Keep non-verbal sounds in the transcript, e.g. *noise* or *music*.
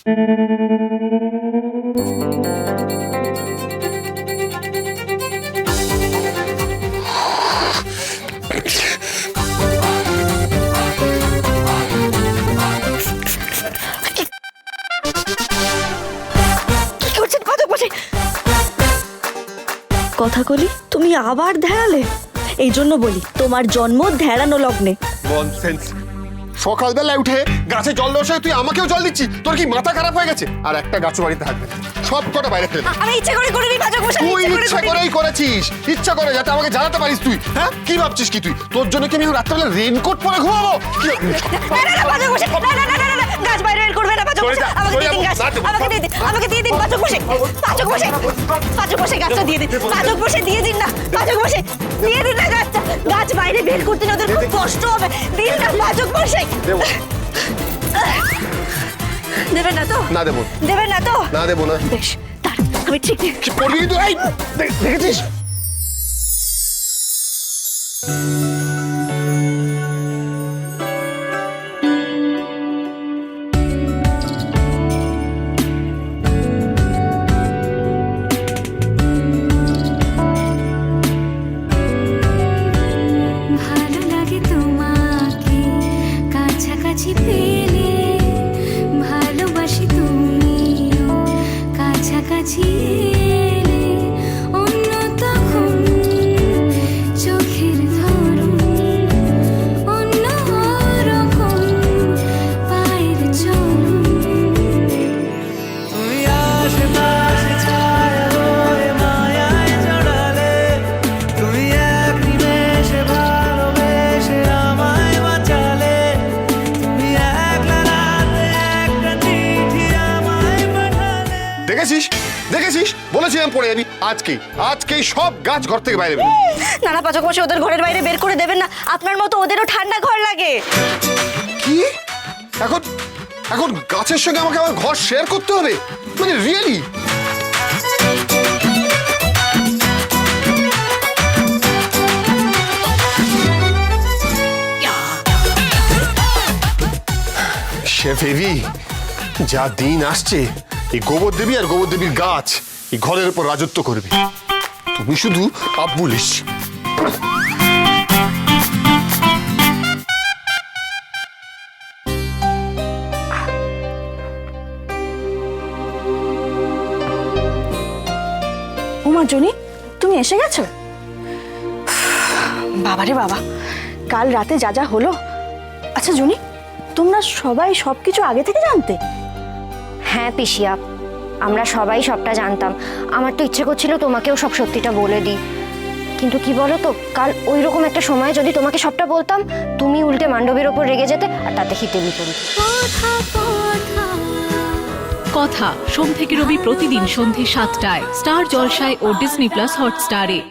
কথা কলি? তুমি আবার ধ্যাড়ালে এই জন্য বলি তোমার জন্ম ধ্যাড়ানো লগ্নে। সকালবেলায় উঠে গাছে জল দেওয়ার সময় তুই আমাকেও জল দিচ্ছি তোর কি মাথা খারাপ হয়ে গেছে? আর একটা গাছও বাড়িতে থাকবে সব কটা বাইরে ফেলে আমি ইচ্ছে করে করিনি তুই ইচ্ছা করেই করেছিস। ইচ্ছা করে যাতে আমাকে জানাতে পারিস তুই হ্যাঁ? কি ভাবছিস কি তুই? তোর জন্য কি আমি রাত্রেবেলা রেনকোট পরে ঘুমাবো? কি না না না পাচক বসে না না না না না গাছ বাইরে বের করবে না আমাকে দিয়ে দিন গাছ আমাকে দিয়ে দিন আমাকে দিয়ে গাছটা দিয়ে দিন দিয়ে দিন না পাচক বসে দিয়ে দিন না গাছটা গাছ বাইরে বের করতে না ওদের খুব কষ্ট হবে। দিন না পাচক বসে। দেবো। দেবেন না তো? না দেবো। দেবেন না তো? না দেবো না। বেশ তার আমি ঠিক কি পড়বি তুই? এই, দেখেছিস? দেখেছিস? দেখেছিস? বলেছিলাম পড়ে যাবি আজকে আজকেই সব গাছ ঘর থেকে বাইরে বেরো নানা পাচক বসে ওদের ঘরের বাইরে বের করে দেবেন না। আপনার মতো ওদেরও ঠান্ডা ঘর লাগে। কি? এখন এখন গাছের সঙ্গে আমাকে আমার ঘর শেয়ার করতে হবে? মানে রিয়েলি *sighs* সে যা দিন আসছে এই গোবর দেবী আর গোবর দেবীর গাছ এই ঘরের উপর রাজত্ব করবে। তুমি শুধু আব্বুলিস তুমি এসে গেছো? বাবারে বাবা, কাল রাতে যা যা হলো। আচ্ছা জুনি, তোমরা সবাই সবকিছু আগে থেকে জানতে? হ্যাঁ পিসিয়া, আমরা সবাই সবটা জানতাম। আমার তো ইচ্ছে করছিল তোমাকেও সব সত্যিটা বলে দিই। কিন্তু কি বলো তো কাল ওই রকম একটা সময় যদি তোমাকে সবটা বলতাম, তুমি উল্টে মান্ডবের ওপর রেগে যেতে আর তাতে হিতে বিপরীত কথা, সোম থেকে রবি প্রতিদিন সন্ধে সাতটায়, স্টার জলসায় ও ডিসনি প্লাস হটস্টারে।